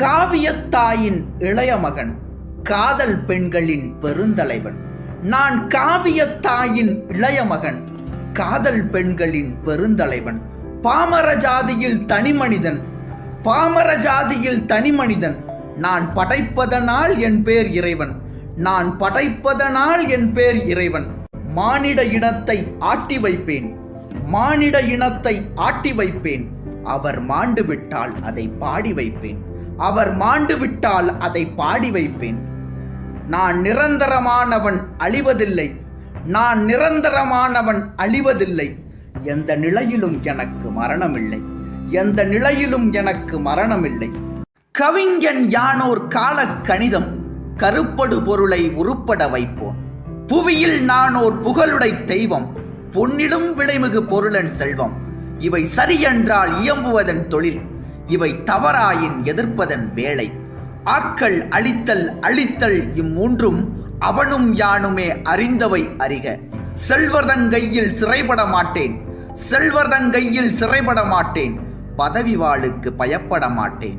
காவியத்தாயின் இளைய மகன் காதல் பெண்களின் பெருந்தலைவன். நான் காவியத்தாயின் இளைய மகன் காதல் பெண்களின் பெருந்தலைவன். பாமர ஜாதியில் தனிமனிதன் பாமர ஜாதியில் தனிமனிதன் நான் படைப்பதனால் என் பேர் இறைவன் நான் படைப்பதனால் என் பேர் இறைவன். மானிட இனத்தை ஆட்டி வைப்பேன் மானிட இனத்தை ஆட்டி வைப்பேன். அவர் மாண்டு விட்டால் அதை பாடி வைப்பேன். அவர் மாண்டு விட்டால் அதை பாடி வைப்பேன். நான் நிரந்தரமானவன் அழிவதில்லை. நான் நிரந்தரமானவன் அழிவதில்லை. எந்த நிலையிலும் எனக்கு மரணமில்லை. எந்த நிலையிலும் எனக்கு மரணமில்லை. கவிஞன் யானோர் காலக் கணிதம் கருப்படு பொருளை உருப்பட வைப்போம். புவியில் நானோர் புகழுடை தெய்வம் பொன்னிலும் விளைமிகு பொருளன் செல்வம். இவை சரியென்றால் இயம்புவதன் தொழில். இவை தவறாயின் எதிர்ப்பதன் வேலை ஆக்கள் அழித்தல் அழித்தல் இம்மூன்றும் அவனும் யானுமே அறிந்தவை அறிக. செல்வர்தங்கையில் சிறைபட மாட்டேன். செல்வர்தங்கையில் சிறைபட மாட்டேன். பதவி வாளுக்கு பயப்பட மாட்டேன்.